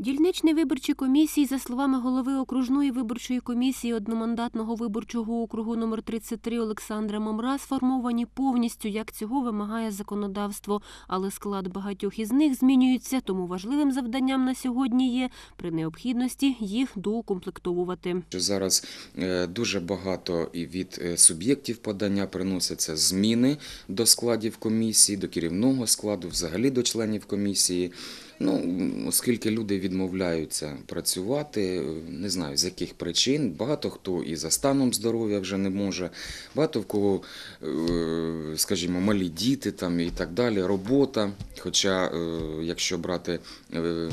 Дільничні виборчі комісії, за словами голови окружної виборчої комісії одномандатного виборчого округу номер 33 Олександра Мамра, сформовані повністю, як цього вимагає законодавство. Але склад багатьох із них змінюється, тому важливим завданням на сьогодні є при необхідності їх доукомплектовувати. Зараз е, дуже багато і від е, суб'єктів подання приносяться зміни до складів комісії, до керівного складу, взагалі до членів комісії. Ну, оскільки люди відмовляються працювати, не знаю з яких причин. Багато хто і за станом здоров'я вже не може, багато в кого, е, скажімо, малі діти там і так далі, робота. Хоча, е, якщо брати е,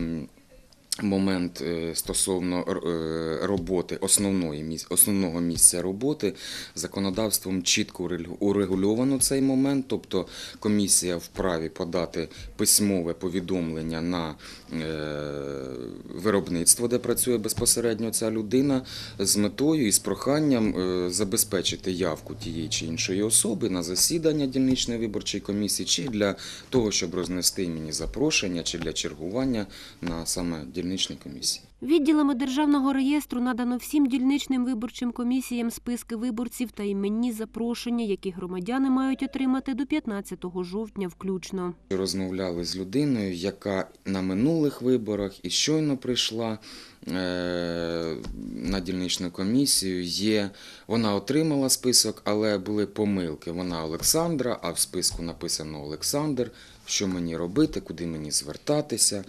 момент е, стосовно е, роботи, основної основного місця роботи, законодавством чітко урегу- урегульовано цей момент, тобто комісія вправі подати письмове повідомлення на е, виробництво, де працює безпосередньо ця людина, з метою і з проханням забезпечити явку тієї чи іншої особи на засідання дільничної виборчої комісії, чи для того, щоб рознести мені запрошення, чи для чергування на саме дільничній комісії. Відділами державного реєстру надано всім дільничним виборчим комісіям списки виборців та іменні запрошення, які громадяни мають отримати до 15 жовтня включно. Розмовляли з людиною, яка на минулих виборах і щойно прийшла е, на дільничну комісію. Є, вона отримала список, але були помилки. Вона Олександра, а в списку написано Олександр. Що мені робити, куди мені звертатися.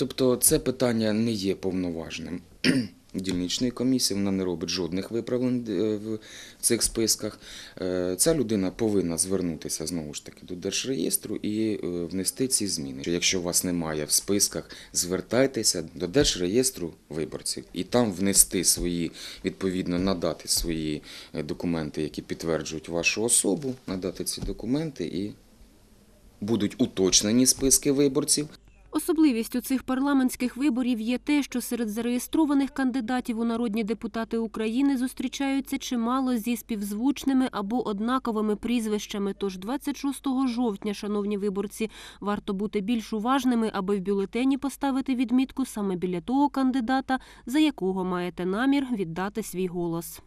Тобто це питання не є повноважним. Дільничної комісії вона не робить жодних виправлень е, в цих списках. Е, Ця людина повинна звернутися знову ж таки до Держреєстру і е, внести ці зміни. Якщо вас немає в списках, звертайтеся до Держреєстру виборців і там внести свої, відповідно, надати свої документи, які підтверджують вашу особу, надати ці документи і будуть уточнені списки виборців. Особливістю цих парламентських виборів є те, що серед зареєстрованих кандидатів у народні депутати України зустрічаються чимало зі співзвучними або однаковими прізвищами. Тож 26 жовтня, шановні виборці, варто бути більш уважними, аби в бюлетені поставити відмітку саме біля того кандидата, за якого маєте намір віддати свій голос.